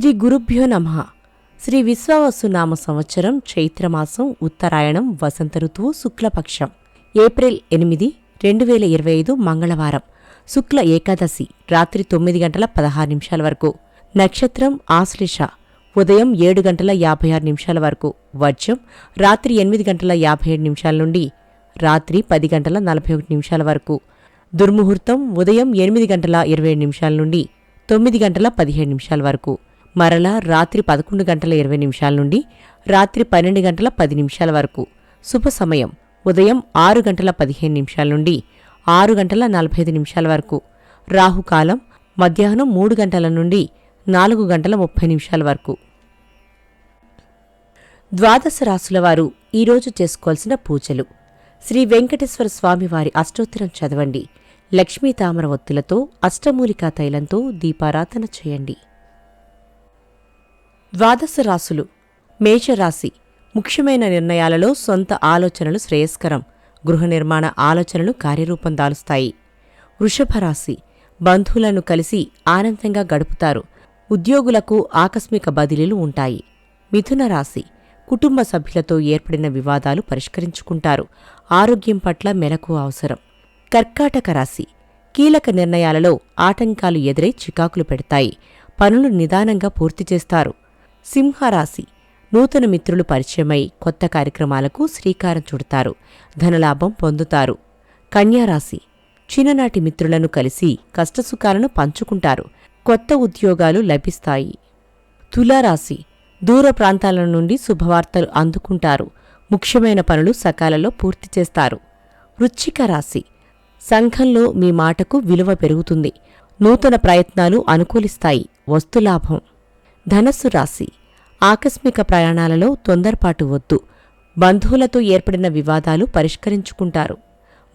శ్రీ గురుభ్యో నమ. శ్రీ విశ్వావసు నామ సంవత్సరం చైత్రమాసం ఉత్తరాయణం వసంత ఋతువు శుక్లపక్షం. ఏప్రిల్ ఎనిమిది రెండు వేల ఇరవై ఐదు మంగళవారం. శుక్ల ఏకాదశి రాత్రి తొమ్మిది గంటల పదహారు నిమిషాల వరకు. నక్షత్రం ఆశ్లేష ఉదయం ఏడు గంటల యాభై ఆరు నిమిషాల వరకు. వర్జం రాత్రి ఎనిమిది గంటల యాభై ఏడు నిమిషాల నుండి రాత్రి పది గంటల నలభై ఒకటి నిమిషాల వరకు. దుర్ముహూర్తం ఉదయం ఎనిమిది గంటల ఇరవై ఏడు నిమిషాల నుండి తొమ్మిది గంటల పదిహేడు నిమిషాల వరకు. మరలా రాత్రి పదకొండు గంటల ఇరవై నిమిషాల నుండి రాత్రి పన్నెండు గంటల పది నిమిషాల వరకు. శుభ సమయం. ఉదయం ఆరు గంటల పదిహేను నిమిషాల నుండి ఆరు గంటల నలభై ఐదు నిమిషాల వరకు. రాహుకాలం. మధ్యాహ్నం మూడు గంటల నుండి నాలుగు గంటల ముప్పై నిమిషాల వరకు. ద్వాదశ రాసుల వారు ఈరోజు చేసుకోవాల్సిన పూజలు. శ్రీ వెంకటేశ్వర స్వామివారి అష్టోత్తరం చదవండి. లక్ష్మీ తామర ఒత్తులతో అష్టమూలికా తైలంతో దీపారాధన చేయండి. ద్వాదశ రాసులు మేషరాశి ముఖ్యమైన నిర్ణయాలలో సొంత ఆలోచనలు శ్రేయస్కరం. గృహ నిర్మాణ ఆలోచనలు కార్యరూపం దాలుస్తాయి. వృషభ రాశి బంధువులను కలిసి ఆనందంగా గడుపుతారు. ఉద్యోగులకు ఆకస్మిక బదిలీలు ఉంటాయి. మిథున రాశి కుటుంబ సభ్యులతో ఏర్పడిన వివాదాలు పరిష్కరించుకుంటారు. ఆరోగ్యం పట్ల మెలకు అవసరం. కర్కాటక రాశి కీలక నిర్ణయాలలో ఆటంకాలు ఎదురై చికాకులు పెడతాయి. పనులు నిదానంగా పూర్తి చేస్తారు. సింహరాశి. నూతన మిత్రులు పరిచయమై కొత్త కార్యక్రమాలకు శ్రీకారం చుడతారు. ధనలాభం పొందుతారు. కన్యారాశి చిన్ననాటి మిత్రులను కలిసి కష్టసుఖాలను పంచుకుంటారు. కొత్త ఉద్యోగాలు లభిస్తాయి. తులారాశి. దూర ప్రాంతాల నుండి శుభవార్తలు అందుకుంటారు. ముఖ్యమైన పనులు సకాలంలో పూర్తి చేస్తారు. వృచ్చిక రాశి. సంఘంలో మీ మాటకు విలువ పెరుగుతుంది. నూతన ప్రయత్నాలు అనుకూలిస్తాయి. వస్తులాభం ధనస్సు రాశి. ఆకస్మిక ప్రయాణాలలో తొందరపాటు వద్దు. బంధువులతో ఏర్పడిన వివాదాలు పరిష్కరించుకుంటారు.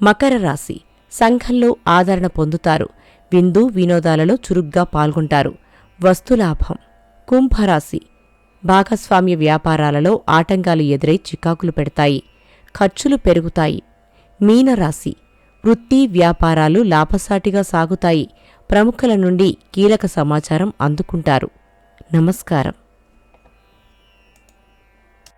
మకర రాశి. సంఘంలో ఆదరణ పొందుతారు. విందు వినోదాలలో చురుగ్గా పాల్గొంటారు. వస్తులాభం కుంభరాశి. భాగస్వామ్య వ్యాపారాలలో ఆటంకాలు ఎదురై చికాకులు పెడతాయి. ఖర్చులు పెరుగుతాయి. మీనరాశి వృత్తి వ్యాపారాలు లాభసాటిగా సాగుతాయి. ప్రముఖుల నుండి కీలక సమాచారం అందుకుంటారు. నమస్కారం.